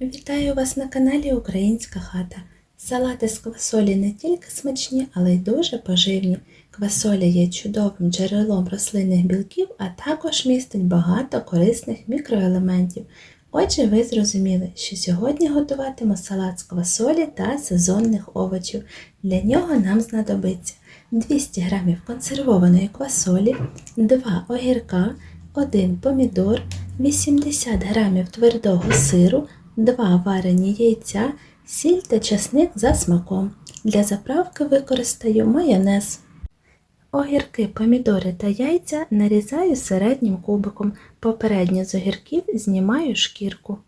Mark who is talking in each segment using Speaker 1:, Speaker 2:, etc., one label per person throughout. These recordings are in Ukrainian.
Speaker 1: Вітаю вас на каналі Українська хата. Салати з квасолі не тільки смачні, але й дуже поживні. Квасоля є чудовим джерелом рослинних білків, а також містить багато корисних мікроелементів. Отже, ви зрозуміли, що сьогодні готуватиму салат з квасолі та сезонних овочів. Для нього нам знадобиться 200 г консервованої квасолі, 2 огірка, 1 помідор, 80 г твердого сиру, 2 варені яйця, сіль та часник за смаком. Для заправки використаю майонез. Огірки, помідори та яйця нарізаю середнім кубиком. Попередньо з огірків знімаю шкірку.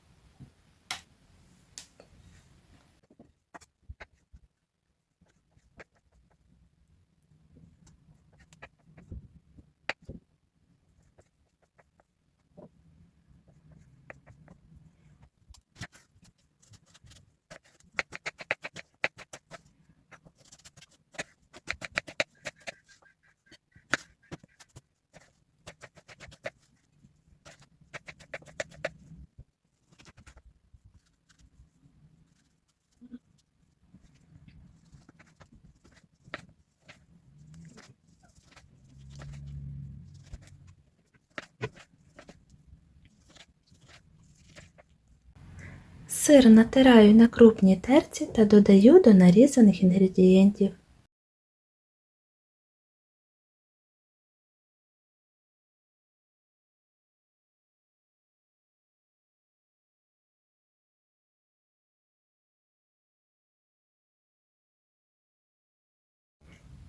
Speaker 1: Сир натираю на крупній терці та додаю до нарізаних інгредієнтів.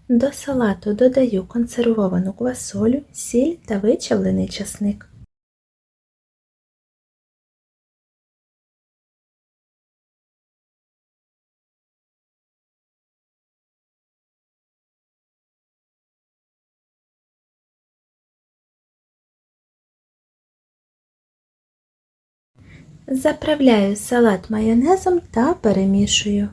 Speaker 1: До салату додаю консервовану квасолю, сіль та вичавлений часник. Заправляю салат майонезом та перемішую.